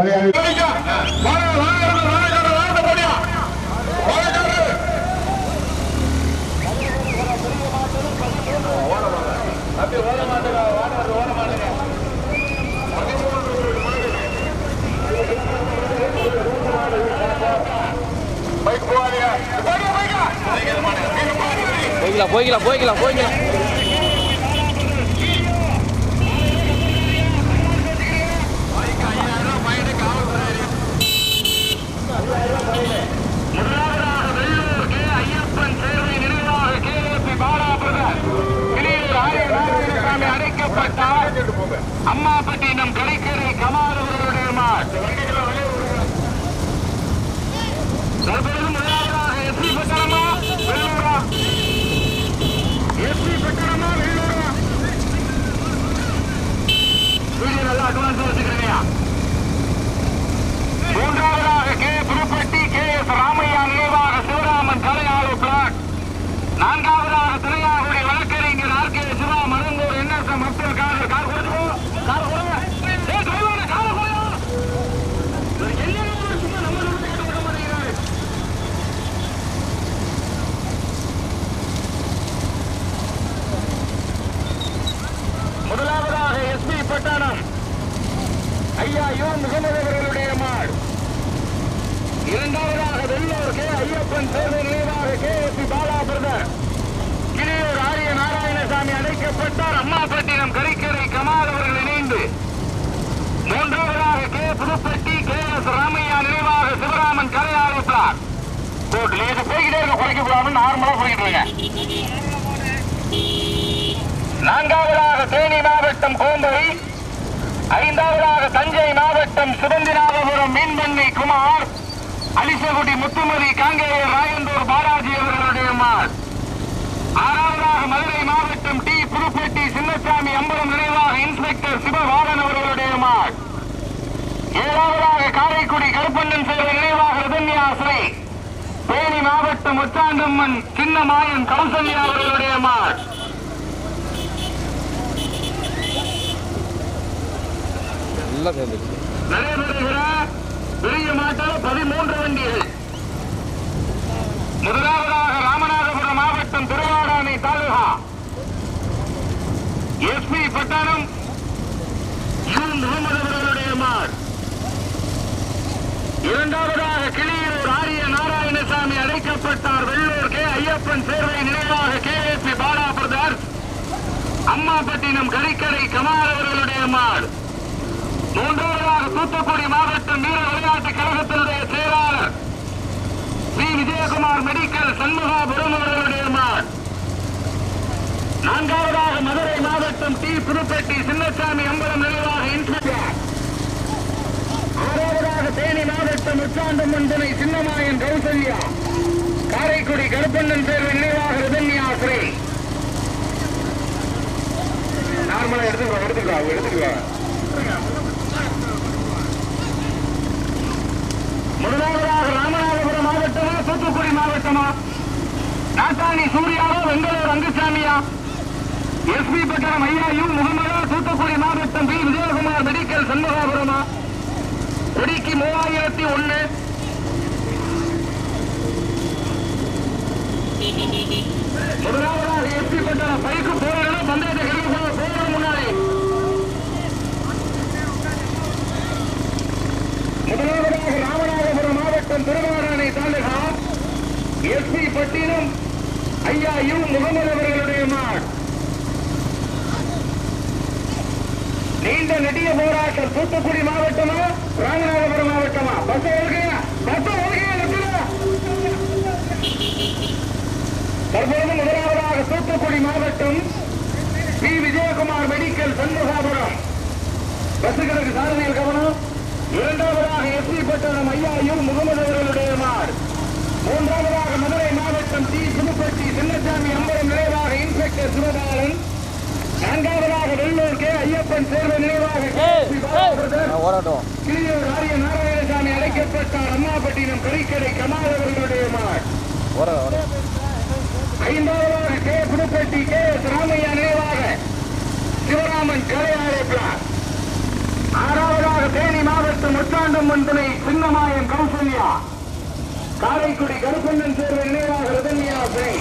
பழைய போய்க்கலாம் போய்க்கலாம் போய்க்கலாம் போய்க்கலாம் முதலாவதாக வெள்ளூர் கே ஐயப்பன் சேர்வை நினைவாக கேஎப்பி பாலா பிரதர் கிளியூர் ஆரிய நாராயணசாமி அடைக்கப்பட்டார் அம்மாப்பட்டினம் கடைக்கரை கமால் அவர்களுடைய மாட் தற்பொழுது முதலாவதாக எஸ்பி பட்டணமா வெள்ளூரா எஸ்பி பட்டணமா வெள்ளூரா வீடியோ நல்லா அட்வான்ஸ் வச்சுக்கிறீங்க மூன்றாவதாக K Pudhupatti K S Ramaiah நினைவாக சிவராமன் கலையாளு பிளாட் நான்காவதாக திரையாகுடி வழக்கறிஞர் R K Siva Marungur NSM Abdul Kadar car கொடுத்து கார் கொடுங்க ஏய், driver, காரை கொடுங்க. இவர் என்னென்ன சும்மா நம்ம நம்ம கேட்டு விட மாட்டேங்கிறாரு. முதலாவதாக எஸ்பி பட்டாணம் ஐயா யோ முகமது அவர்களுடைய மாடு இரண்டாவதாக வெள்ளூர் கே ஐயப்பன் சேர்வை நினைவாக K S P Bala brother Kiliyur Ariya Narayanasamy அழைக்கப்பட்டார் அம்மாப்பட்டினம் கரிக்கரை கமால் அவர்கள் இணைந்து மூன்றாவதாக K Pudupatti K S Ramaiya நினைவாக சிவராமன் கரையாறு பிளாட் கோட்டில் இது போய்கிட்டே இருக்க குறைக்க கூடாதுன்னு நார்மலா குறைக்கிட்டு நான்காவதாக தேனி மாவட்டம் கோம்பை ஐந்தாவதாக தஞ்சை மாவட்டம் சுதந்திராபுரம் மீன்பண்ணை குமார் அலிசகுடி முத்துமதி காங்கேயர் ராயந்தூர் பாலாஜி அவர்களுடைய மாள் ஆறாவதாக மதுரை மாவட்டம் டி. புதுப்பட்டி சின்னசாமி அம்பலம் நினைவாக இன்ஸ்பெக்டர் சிவபாலன் அவர்களுடைய மாள் ஏழாவதாக காரைக்குடி கருப்பண்ணன் சேவை நினைவாக ரிதன்யாசிரை தேனி மாவட்டம் ஒச்சாண்டம்மன் சின்னமாயன் கௌசல்யா அவர்களுடைய சேர்ந்துச்சு நடைபெறுகிற பெரிய மாட்டால் பதிமூன்று வண்டிகள் முதலாவதாக ராமநாதபுரம் மாவட்டம் திருவாடானை தாலுகா எஸ்பி பட்டாணம் யூ முகமது அவர்களுடைய மார் இரண்டாவதாக கிளியூர் ஆரிய நாராயணசாமி அழைக்கப்பட்டார் வெள்ளூர் கே ஐயப்பன் சேர்வை நினைவாக K S P Bala brothers Ammapattinam Karikkarai Kamal அவர்களுடைய மாடு. மூன்றாவதாக தூத்துக்குடி மாவட்டம் வீர விளையாட்டு கழகத்தினுடைய செயலாளர் ஸ்ரீ விஜயகுமார் மெடிக்கல் சண்முகாபுரம் அவர்களுடைய மாடு. நான்காவதாக மதுரை மாவட்டம் டி. புதுப்பட்டி சின்னசாமி அம்பலம் நினைவாக ஆறாவதாக தேனி மாவட்டம் உச்சாண்டம்மன் துணை சின்னமாயன் கௌசல்யா. காரைக்குடி கருப்பண்ணன் தேர்வு நினைவாக ரிதன்யா நார்மலா எடுத்துக்கலாம் எடுத்துக்கலாம் எடுத்துக்கலாம் முதலாவதாக ராமநாதபுரம் மாவட்டமா தூத்துக்குடி மாவட்டமா? நாட்டாணி சூர்யாவோ வெங்கலூர் ரங்கசாமியா? எஸ்பி பட்டணம் ஐயா முகமதா தூத்துக்குடி மாவட்டம் பி விஜயகுமார் மெடிக்கல் சண்முகாபுரமா? கொடிக்கு மூவாயிரத்தி ஒண்ணு. முதலாவதாக எஸ்பி பட்டணம் பைக்கு போறீங்கன்னா பந்தயத்தை கிடைக்க போகிற முன்னாடி முதலாவதாக ராமநாதபுரம் மாவட்டம் திருவாரணை தாலுகா எஸ்பி பட்டினம் ஐயா யு முகமது அவர்களுடைய மாட். நீண்ட நெடிய போராட்டம் தூத்துக்குடி மாவட்டமா ராமநாதபுரம் மாவட்டமா? பஸ் ஒழுகையா பஸ் ஒழுகையா தற்போது முதலாவதாக தூத்துக்குடி மாவட்டம் பி. விஜயகுமார் மெடிக்கல் சண்முகாபுரம். பஸ்ஸுகளுக்கு சாரதியில் கவனம். இரண்டாவதாக எஸ்பி பட்டணம் ஐயா யு முகமது அவர்களுடைய மார் மூன்றாவதாக மதுரை மாவட்டம் டி. புதுப்பட்டி சின்னசாமி அம்பலம் நினைவாக இன்ஸ்பெக்டர் சிவபாலன். நான்காவதாக வெள்ளூர் கே. ஐயப்பன் சேர்வை நினைவாக கிளியூர் ஆரிய நாராயணசாமி அழைக்கப்பட்டார் அம்மாப்பட்டினம் கரிக்கடை கமால் அவர்களுடைய மார் ஐந்தாவதாக K. Pudupatti K. S. Ramaiya நினைவாக சிவராமன் கலையாறு பிளாக். ஆறாவதாக தேனி மாவட்டம் முத்தாண்டம் மண்துணை சின்னமாயம் கௌசல்யா காரைக்குடி கருப்பண்ணன் தேர்வு நினைவாக ரதன்யா சிலை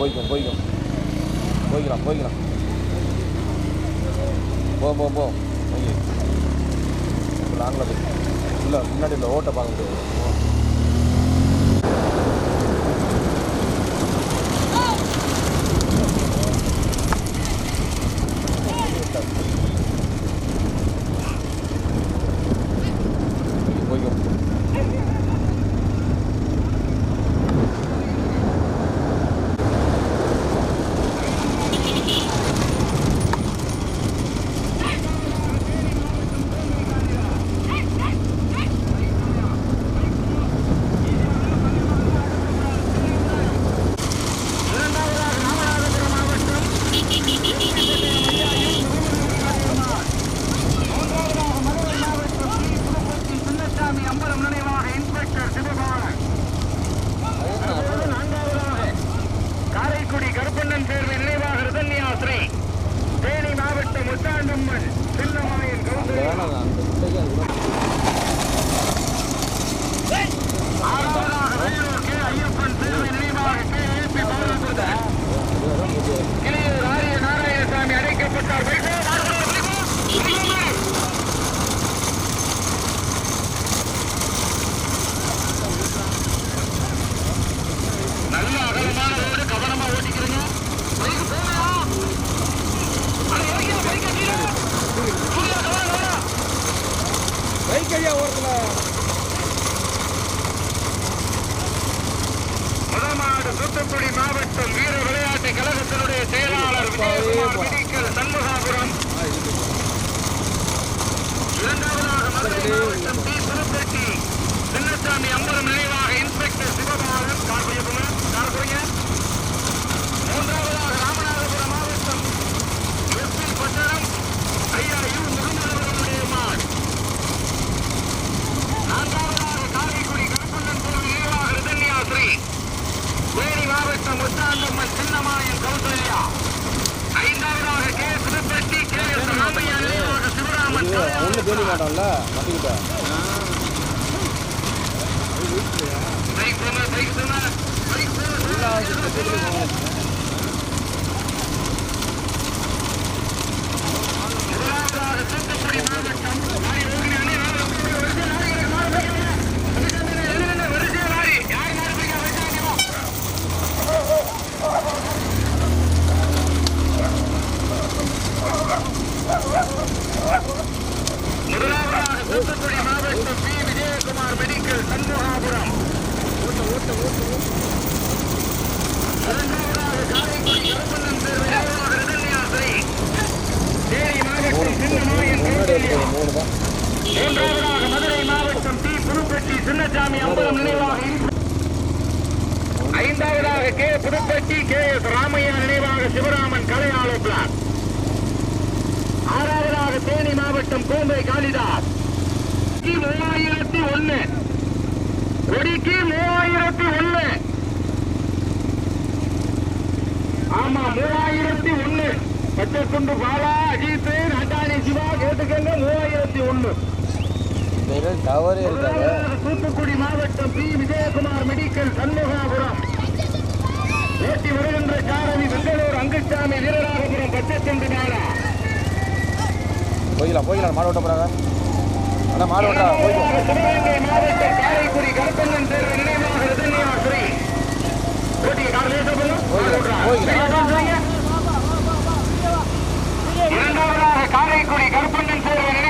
போய்க்கும் போய்க்கும் போய்க்கலாம் போய்க்கலாம் போ போ போ ஒன்றும் பேச மாட்டோம்ல வந்துக்கிட்ட பைக் பைக் பைக் ஐந்தாவதாக K. Pudupatti K. S. Ramaiya நினைவாக சிவராமன் கலை ஆலோசனார் ஆறாவதாக தேனி மாவட்டம் கோம்பை காளிதாஸ். மூவாயிரத்தி ஒன்னு. கொடிக்கு மூவாயிரத்தி ஒன்னு. ஆமா மூவாயிரத்தி ஒன்னு. பச்சைக்குண்டு பாலா அஜித் நட்டானி சிவா கேட்டுக்கங்க மூவாயிரத்தி ஒன்னு. தவறு இருக்காங்க தூத்துக்குடி மாவட்டம் பி. விஜயகுமார் மெடிக்கல் சண்முகாபுரம். ஓட்டி வருகின்ற காரணி வெங்கலூர் அங்குசாமி வீரராகபுரம் பச்சத்தம்பி மாலா போயிடலாம் போயிடலாம் மாடு ஓட்ட போறாங்க. ஆனா மாடு ஓட்டா போயிடலாம் சிவகங்கை மாவட்டம் காரைக்குடி கருப்பங்கன் தேர்வு நினைவாக எதிர்நீவா காரைக்குடி கருப்பங்கன் தேர்வு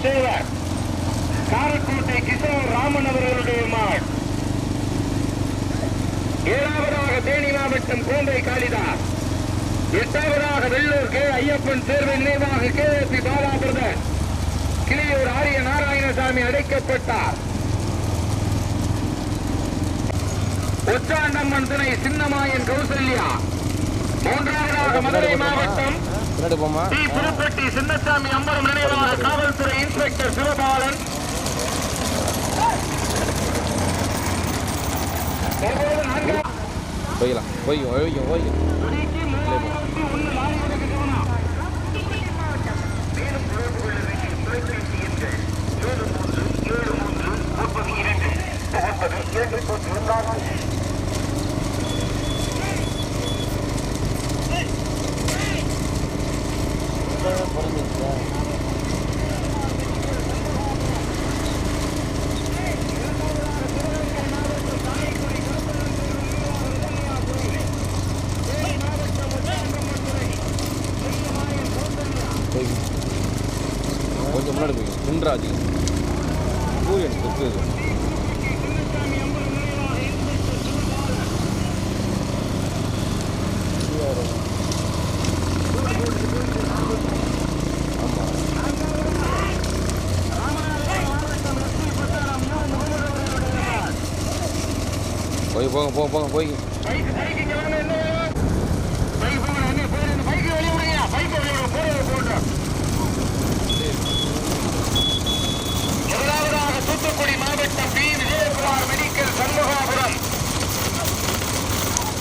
நச்சுமாய் காரக்கோட்டை கிஷோர் ராமன் அவர்களுடைய மாள் ஏழாவதாக தேனி மாவட்டம் கோந்தை காளிதாஸ். எட்டாவதாக வெள்ளூர் கே. ஐயப்பன் தேர்வு நினைவாக K. S P. Bala brother Kiliyur Ariya Narayanasamy அடைக்கப்பட்டார். உச்சாண்டம்மன் துணை சின்னமாயன் கௌசல்யா. மூன்றாவதாக மதுரை மாவட்டம் பின்னாடி போமா டி புதுப்பட்டி சின்னசாமி அம்பரம் நினைவாக காவல்துறை இன்ஸ்பெக்டர் சிவபாலன். போய்க்கலாம். போய் தொலைபேசி எண்கள் ஏழு மூன்று ஏழு மூன்று ஒன்பது இரண்டு. ஒன்பது இரண்டு பூஜ்ஜியம் நான்கு போய்க்கும் போய் போங்க போங்க போங்க போய் பைக்கு பைக்கு இங்க வாங்க என்ன வேணும்? பைக்கு போங்க என்ன போயிரு இந்த பைக்கு வெளிய விடுங்க பைக்கு வெளிய விடுங்க போறது போட்டோம் முதலாவதாக தூத்துக்குடி மாவட்டம் பி விஜயகுமார் மெடிக்கல் சண்முகாபுரம்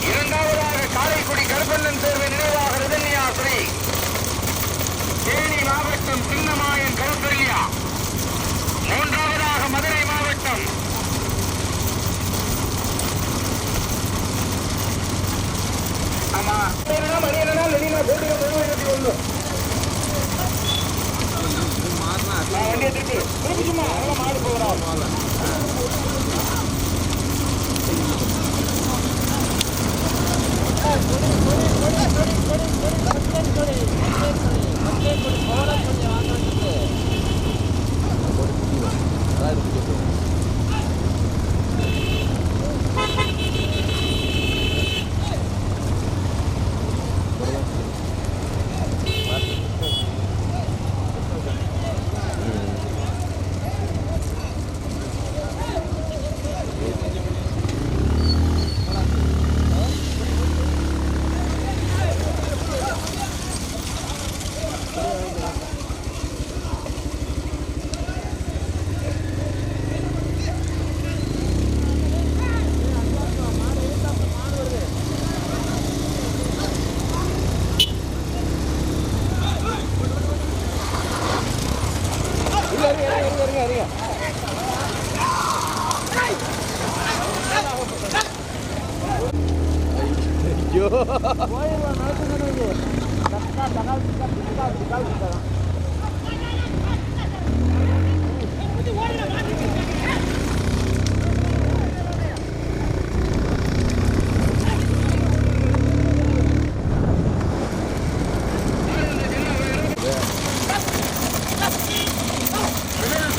இரண்டாவதாக காரைக்குடி கருப்பண்ணன் தேர்வு நினைவாக ரிதன்யா ஸ்ரீ தேனி மாவட்டம் சின்னமாயன் கௌசல்யா மூன்றாவதாக மதுரை மாவட்டம் ஆமா மணி என்னன்னா லெனினா போட்டு இருபத்தி ஒன்று நான் வண்டியை திருப்பி திருப்பி சும்மா அதெல்லாம் மாடு போகிறோம் முதல்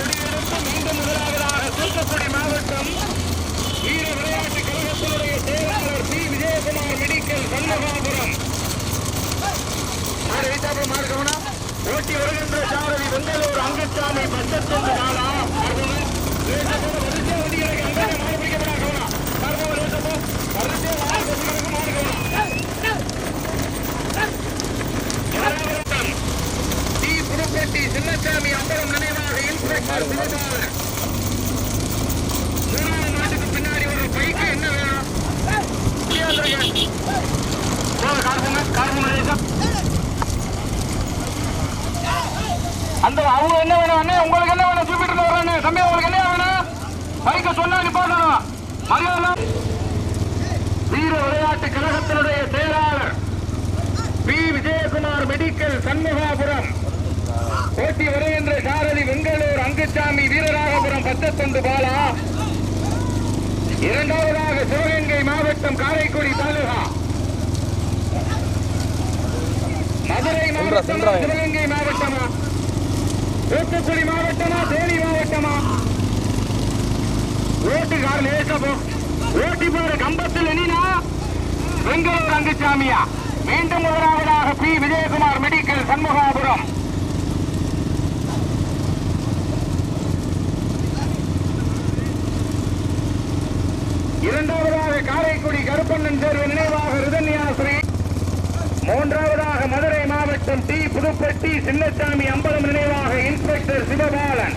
கொடியெடுத்து மீண்டும் முதலாவதாக தூத்துக்குடி மாவட்டம் வீர விளையாட்டு கழகத்தினுடைய செயலாளர் பி விஜயகுமார் மெடிக்கல் சண்முகாபுரம் மாடு வைத்தாப்பு மாடு கவனம் ஓட்டி வருகின்ற சாரதி வெங்கலூர் அங்குச்சாமி பச்சத்தொண்டு நாளா வரிசையா வண்டி எனக்கு அங்கே மாடு பிடிக்கப்படா கவனம் பார்ப்போம் லேசப்போ வரிசையா மாடு பிடிக்கிறதுக்கு மாடு கவனம் முதலாவட்டம் டி. புதுப்பட்டி சின்னசாமி அம்பலம் நினைவாக இன்ஸ்பெக்டர் சிவபாலன். மூணாவது நாட்டுக்கு பின்னாடி ஒரு பைக்கு என்ன வேணும் போங்க, கார் போங்க, கார் போங்க, லேசா. அந்த அவங்க என்ன வேணும் அண்ணே? உங்களுக்கு என்ன வேணும்? சூப்பிட்டு வர்றானே தம்பி உங்களுக்கு என்ன வேணும்? பைக்க சொன்னா நிப்பாட்டணும். மரியாதை. வீர விளையாட்டு கழகத்தினுடைய செயலாளர் பி. விஜயகுமார் மெடிக்கல் சண்முகாபுரம். போட்டி வருகின்ற சாரதி வெங்கலூர் அங்குச்சாமி வீரராகபுரம் பத்தத்தொண்டு பாலா. இரண்டாவதாக சிவகங்கை மாவட்டம் காரைக்குடி தாலுகா. மதுரை மாவட்டமா. சிவகங்கை மாவட்டமா? தூத்துக்குடி மாவட்டமா தேனி மாவட்டமா? ஓட்டுக்கார் லேசா போ. ஓட்டி போற கம்பத்தில் எனினா பெங்களூர் ரங்கசாமியா. மீண்டும் முதலாவதாக பி. விஜயகுமார் மெடிக்கல் சண்முகாபுரம். இரண்டாவதாக காரைக்குடி கருப்பண்ணன் தேர்வு நினைவாக ரிதன்யாஸ்ரீ மூன்றாவதாக மதுரை மாவட்டம் டி புதுப்பட்டி சின்னசாமி அம்பலம் நினைவாக இன்ஸ்பெக்டர் சிவபாலன்.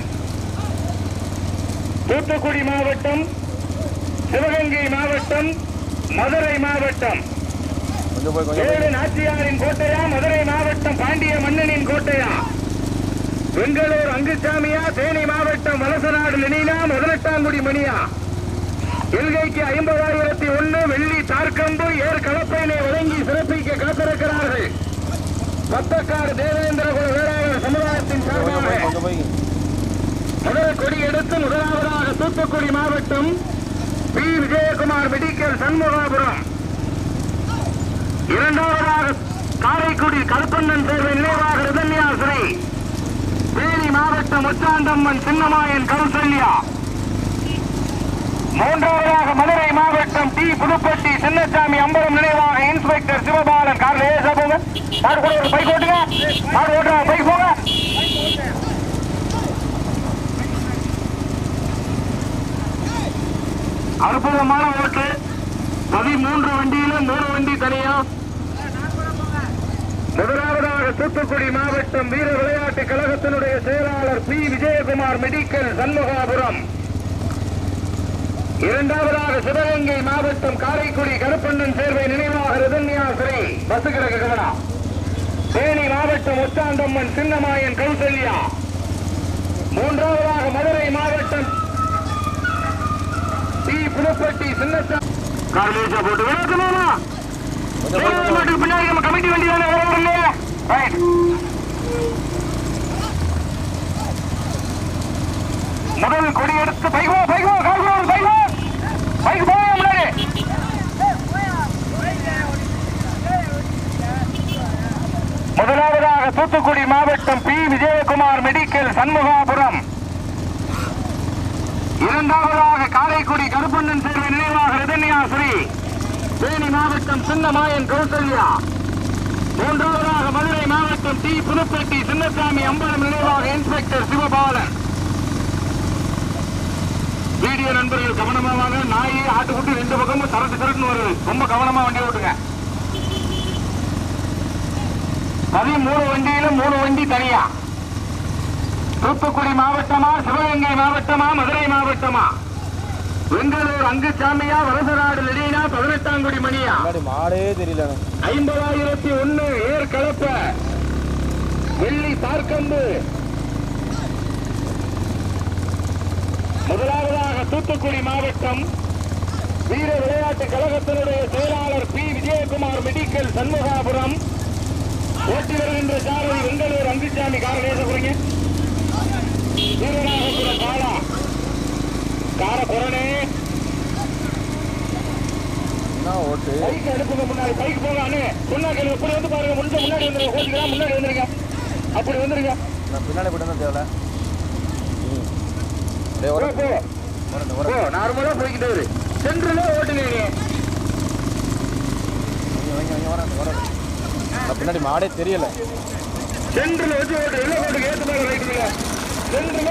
தூத்துக்குடி மாவட்டம் சிவகங்கை மாவட்டம் மதுரை மாவட்டம். நாச்சியாரின் கோட்டையா மதுரை மாவட்டம் பாண்டிய மன்னனின் கோட்டையா? பெங்களூர் அங்குசாமியா தேனி மாவட்டம் வலசநாடு லெனினா முதலட்டாங்குடி மணியா? எல்கைக்கு ஐம்பதாயிரத்தி ஒண்ணு வெள்ளி தார்க்கம்பு ஏர் கலப்பையினை வழங்கி சிறப்பிக்க காத்திருக்கிறார்கள். பத்தக்காடு தேவேந்திரகுல வேளாளர் சமுதாயத்தின் சார்பாக முதல் கொடி எடுத்து முதலாவதாக தூத்துக்குடி மாவட்டம் பி. விஜயகுமார் மெடிக்கல் சண்முகாபுரம். இரண்டாவதாக காரைக்குடி கருப்பண்ணன் தேர்வு நினைவாக ரிதன்யாஸ்ரீ தேனி மாவட்டம் முச்சாண்டம்மன் சின்னமாயன் கருசல்யா. மூன்றாவதாக மதுரை மாவட்டம் டி. புதுப்பட்டி சின்னசாமி அம்பலம் நினைவாக இன்ஸ்பெக்டர் சிவபாலன் கார் லேசா போங்க. கார் கூட ஒரு பைக் ஓட்டுங்க. கார் ஓட்டுறாங்க பைக் போங்க. அற்புதமான ஓட்டு. பதிமூன்று வண்டியில மூணு வண்டி தனியா. முதலாவதாக தூத்துக்குடி மாவட்டம் வீர விளையாட்டு கழகத்தினுடைய செயலாளர் பி. விஜயகுமார் மெடிக்கல் சண்முகாபுரம். இரண்டாவதாக சிவகங்கை மாவட்டம் காரைக்குடி கருப்பண்ணன் சேர்வை நினைவாக ரிதன்யாசிரி பஸ் கவனா தேனி மாவட்டம் முத்தாண்டம்மன் சின்னமாயன் கௌசல்யா. மூன்றாவதாக மதுரை மாவட்டம் டி. புதுப்பட்டி சின்னசா போட்டு பின்னாடி நம்ம கமிட்டி வண்டி தானே இல்லையா ரைட் முதல் கொடி எடுத்து பைகோ பைகோ கால்கோ பைகோ. பைக் போக முன்னாடி முதலாவதாக தூத்துக்குடி மாவட்டம் பி. விஜயகுமார் மெடிக்கல் சண்முகாபுரம். இரண்டாவதாக காரைக்குடி கருப்பண்ணன் சேர்வை நினைவாக ரிதன்யாஸ்ரீ தேனி மாவட்டம் சின்னமாயன் கௌசல்யா. மூன்றாவதாக மதுரை மாவட்டம் டி. புதுப்பட்டி சின்னசாமி அம்பலம் நினைவாக இன்ஸ்பெக்டர் சிவபாலன். வீடியோ நண்பர்கள் கவனமா வாங்க. நாய் ஆட்டுக்குட்டி ரெண்டு பக்கமும் சரட்டு சரட்டுன்னு வருது. ரொம்ப கவனமா வண்டி ஓட்டுங்க. பதிமூணு வண்டியில மூணு வண்டி தனியா? தூத்துக்குடி மாவட்டமா சிவகங்கை மாவட்டமா மதுரை மாவட்டமா? பெங்களூர் அங்குசாமியா வலசநாடு லெடினா பதினெட்டாங்குடி மணியா? மாடே தெரியல. ஐம்பதாயிரத்தி ஒண்ணு ஏர் கலப்ப. வெள்ளி பார்க்கம்பு முதலாவதாக தூத்துக்குடி மாவட்டம் வீர விளையாட்டு கழகத்தினுடைய செயலாளர் பி. விஜயகுமார் மெடிக்கல் சண்முகாபுரம். ஓட்டி வருகின்ற சாரதி வெங்கலூர் அங்குசாமி கார வீரராகபுரம் பாலா. கார குரணே ஓட்டு? பைக் எடுப்புங்க முன்னாடி பைக் போங்க அண்ணே இப்படி வந்து பாருங்க முடிஞ்ச முன்னாடி வந்துருங்க கோச்சிக்கலாம் முன்னாடி வந்துருங்க. அப்படி வந்துருங்க. நான் பின்னாடி போயிட்டு தான் தேவையில்ல நார்மலா போய்கிட்டே இரு சென்டர்ல ஓட்டுங்க பின்னாடி மாடே தெரியல. சென்டர்ல வச்சு ஓட்டு எல்லாம் ஓட்டுங்க ஏத்து மேல ரைட்டுல சென்டர்ல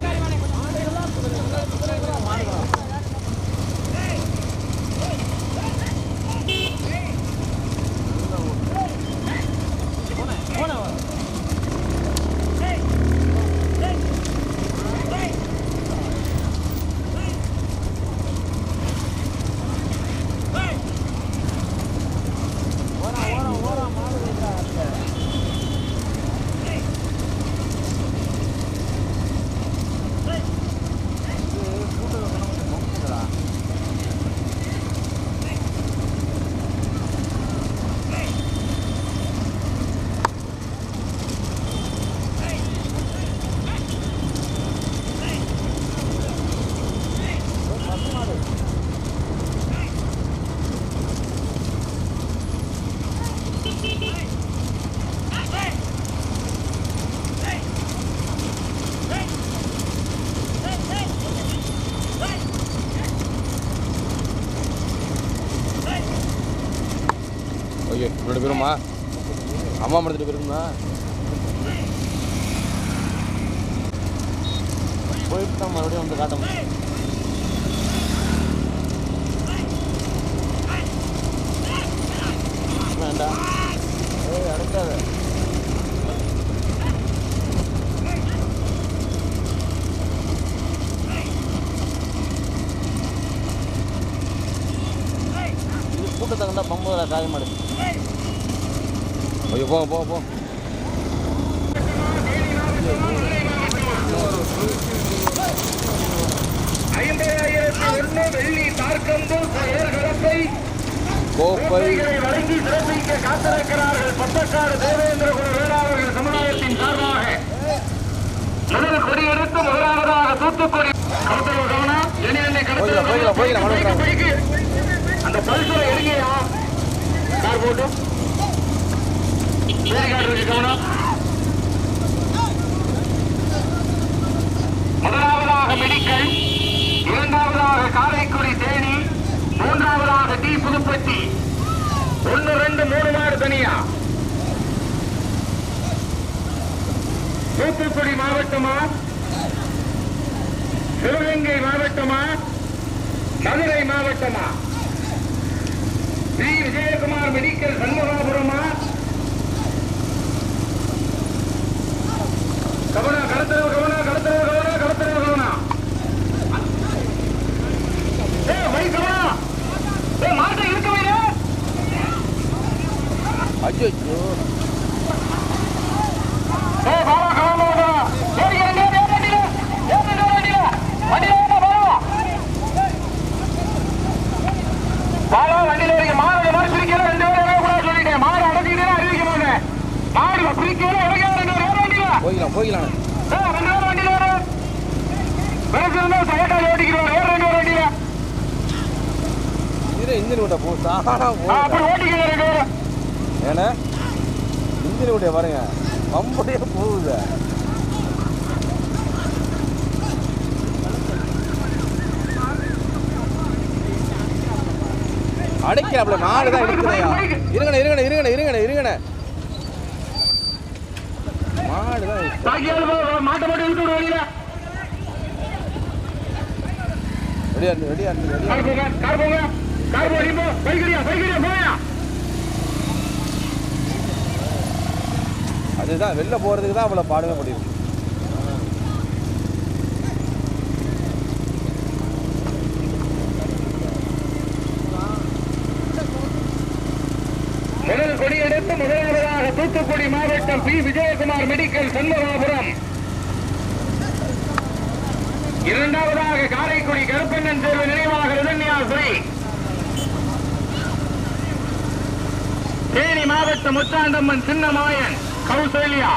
அம்மா மடத்துட்டு போயிருக்குமா? போயிட்டு தான் மறுபடியும் வந்து காட்ட முடியும். வேண்டாம் ஏய் அடைக்காத. இது கூட்டத்தை கண்டா பம்பு காய ஐயோ போ தார்க்கம்பு ஏர்கலப்பை கோப்பை வழங்கி சிறப்பிக்க காத்திருக்கிறார்கள் பட்டக்காடு தேவேந்திர குல வேளாளர்கள் சமுதாயத்தின் சார்பாக. முதல் கொடியெடுத்து முதலாவதாக தூத்துக்குடி. கடத்தல் கவனம் போய்க்கலாம், மனோகரன். பைக்கு அந்த பல்சுரை எடுங்கயா கார் போட்டு? பேரிகார்டு முதலாவதாக மெடிக்கல் இரண்டாவதாக காரைக்குடி தேனி மூன்றாவதாக டி புதுப்பட்டி. ஒன்னு ரெண்டு மூணு மாடு தனியா? தூத்துக்குடி மாவட்டமா? சிவகங்கை மாவட்டமா? மதுரை மாவட்டமா? ஸ்ரீ விஜயகுமார் மெடிக்கல் சண்முகாபுரமா? கவனா கடத்தரவு கவனா கடத்தரவு கவனா கடத்தரவு கவனா. ஏ வை கவனா. ஏ மாட்டை இருக்க வைடா ஐயோ ஏ பாவா கவனமா ஏறி இறங்கு ஏறி வண்டியில ஏறி வண்டியில வண்டியில ஏறி பாவா பாவா வண்டியில ஏறி மாடு மாடு பிரிக்கல ரெண்டு பேரும் கூட சொல்லிட்டேன் மாடு அடக்கிட்டே அறிவிக்க மாட்டேன் மாடு பிரிக்கல இறங்க ரெண்டு பேரும் ஏற வண்டியில போய்க்கலாம் போய்க்கலாம் ஏ ரெண்டு பேரும் வண்டியில ஏறு பிறகு சகட்டால் ஓட்டிக்கிறோம் ஏற ரெண்டு பேரும் வண்டியில இரு இன்ஜின் விட்ட போ சாணா ஆ, போ அப்படி ஓட்டிக்கிறேன் ரெண்டு பேரும் ஏன்னா இன்ஜின் விட்ட பாருங்க பம்புடைய போகுது அடைக்கிறாப்ல மாடு தான் எடுக்கிறயா இருங்கண்ணே இருங்கண்ணே இருங்கண்ணே இருங்கண்ணே இருங்கண்ணே. மாடு தான் மாட்டை மட்டும் இழுத்து விடு வழியில. ரெடியா இருந்து ரெடியா இருந்து ரெடியா கார் போங்க கார் போங்க கார் போடி போ பைக்கடியா பைக்கடியா போயா அதுதான் வெளில போறதுக்கு தான் அவ்வளோ பாடுமே முடியும். முதல் கொடியெடுத்து முதலாவதாக தூத்துக்குடி மாவட்டம் பி. விஜயகுமார் மெடிக்கல் சண்முகாபுரம். இரண்டாவதாக காரைக்குடி கருப்பண்ணன் தேர்வு நினைவாக ரிதன்யாஸ்ரீ. தேனி மாவட்ட முத்தாண்டம்மன் சின்னமாயன் கௌசல்யா.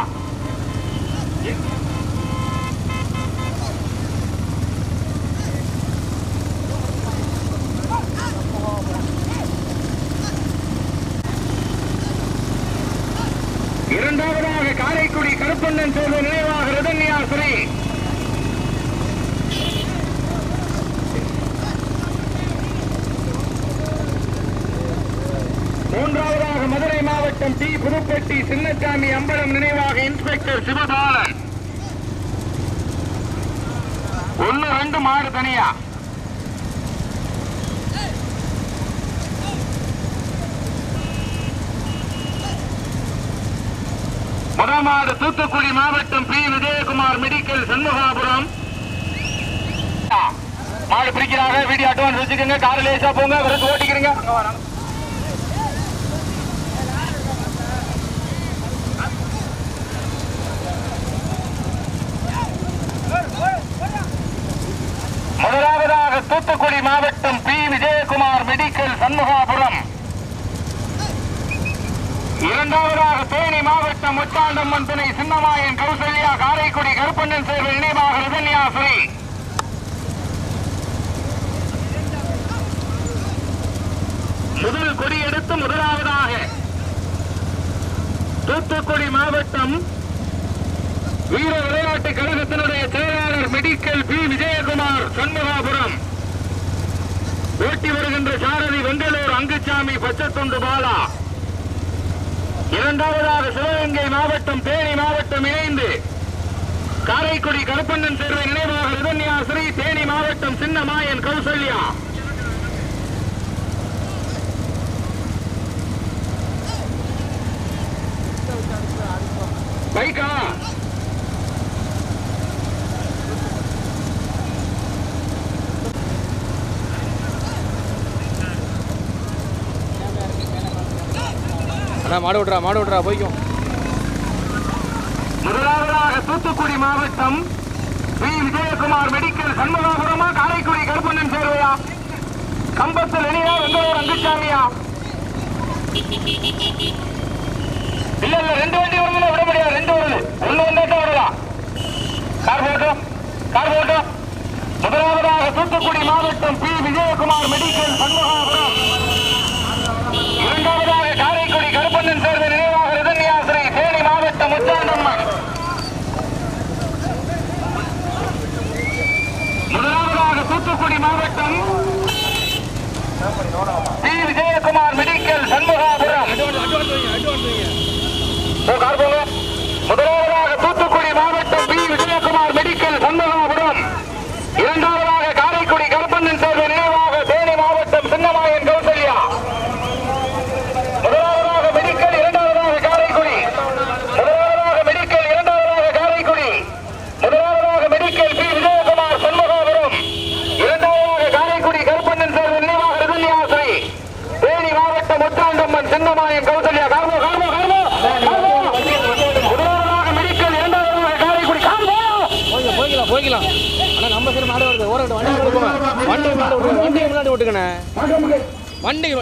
இரண்டாவதாக காரைக்குடி கருப்பண்ணன் தேர்வு நினைவாக ரிதன்யாஸ்ரீ மூன்றாவதாக மதுரை மாவட்டம் டி புதுப்பட்டி சின்னசாமி அம்பலம் நினைவாக இன்ஸ்பெக்டர் சிவபாலன். ஒன்னு ரெண்டு மாடு தனியா? முதமாடு தூத்துக்குடி மாவட்டம் பி. விஜயகுமார் மெடிக்கல் சண்முகாபுரம். மாடு பிடிக்கிறாங்க. வீடியோ அட்வான்ஸ் வச்சுக்கோங்க. கார் லேசா போங்க. விருது ஓட்டிக்கிறீங்க முதலாவதாக தூத்துக்குடி மாவட்டம் பி விஜயகுமார் மெடிக்கல் சண்முகாபுரம். இரண்டாவதாக தேனி மாவட்டம் முச்சாண்டம்மன் துணை சின்னமாயன் கௌசல்யா காரைக்குடி கருப்பண்ணன் சேர்வு நினைவாக ரிதன்யாசிரி. முதல் கொடி எடுத்து முதலாவதாக தூத்துக்குடி மாவட்டம் வீர விளையாட்டு கழகத்தினுடைய செயலாளர் மெடிக்கல் பி விஜயகுமார் சண்முகாபுரம். ஓட்டி வருகின்ற சாரதி வெங்கலூர் அங்குச்சாமி பச்சத்துண்டு பாலா. இரண்டாவதாக சிவகங்கை மாவட்டம் தேனி மாவட்டம் இணைந்து காரைக்குடி கருப்பண்ணன் தேர்வை நினைவாக ரிதன்யா ஸ்ரீ தேனி மாவட்டம் சின்னமாயன் கௌசல்யா. பைக்கா? அண்ணா மாடு விட்றா மாடு விட்றா போய்க்கும் முதலாவதாக தூத்துக்குடி மாவட்டம் பி விஜயகுமார் மெடிக்கல் சண்முகாபுரமா காரைக்குடி கருப்பண்ணன் சேர்வையா? கம்பத்தில் இனியா வெங்கடூர் அங்குச்சாமியா இல்ல இல்ல ரெண்டு வண்டி வருதுல விட முடியாது ரெண்டு வருது. ஒண்ணு வந்தாட்டம் விடலாம் கார் போட்டும் கார் போட்டும் முதலாவதாக தூத்துக்குடி மாவட்டம் பி விஜயகுமார் மெடிக்கல் சண்முகாபுரம் இரண்டாவதாக காரைக்குடி கருப்பண்ணன் சேர்ந்த நினைவாக ரிதன்யாசிரி தேனி மாவட்டம் முத்தாண்டம்மன் முதலாவதாக தூத்துக்குடி மாவட்டம் டி விஜயகுமார் மெடிக்கல் சண்முகாபுரம் ஓ, கார் போங்க. முதலாவதாக தூத்துக்குடி மாவட்டம் பி விஜயகுமார் மெடிக்கல் சண்முகாபுரம் இரண்டாவதாக காரைக்குடி கருப்பண்ணன் சேர்ந்த நினைவாக தேனி மாவட்டம் சின்னமாயன் கௌசல்யா முதலாவதாக மெடிக்கல் இரண்டாவதாக காரைக்குடி முதலாவதாக மெடிக்கல் இரண்டாவதாக காரைக்குடி முதலாவதாக மெடிக்கல் பி விஜயகுமார் சண்முகாபுரம் இரண்டாவதாக காரைக்குடி கருப்பண்ணன் சேர்ந்த நினைவாக ரிதன்யாசிரி தேனி மாவட்டம் முத்தாண்டம்மன் சின்னமாயன் கௌசல்யா கார்மோ கார்மோ கார்மோ கார்மோ முதலாவதாக மெடிக்கல் இரண்டாவதாக காரைக்குடி கார்மோ போய்க்கலாம் போய்க்கலாம் போய்க்கலாம் அண்ணா நம்ம சைடு மாடு வருது ஓரட்டும் வண்டி முன்னாடி போங்க வண்டி முன்னாடி விட்டுருங்க வண்டி முன்னாடி விட்டுக்கண்ணே வண்டி ஐயோ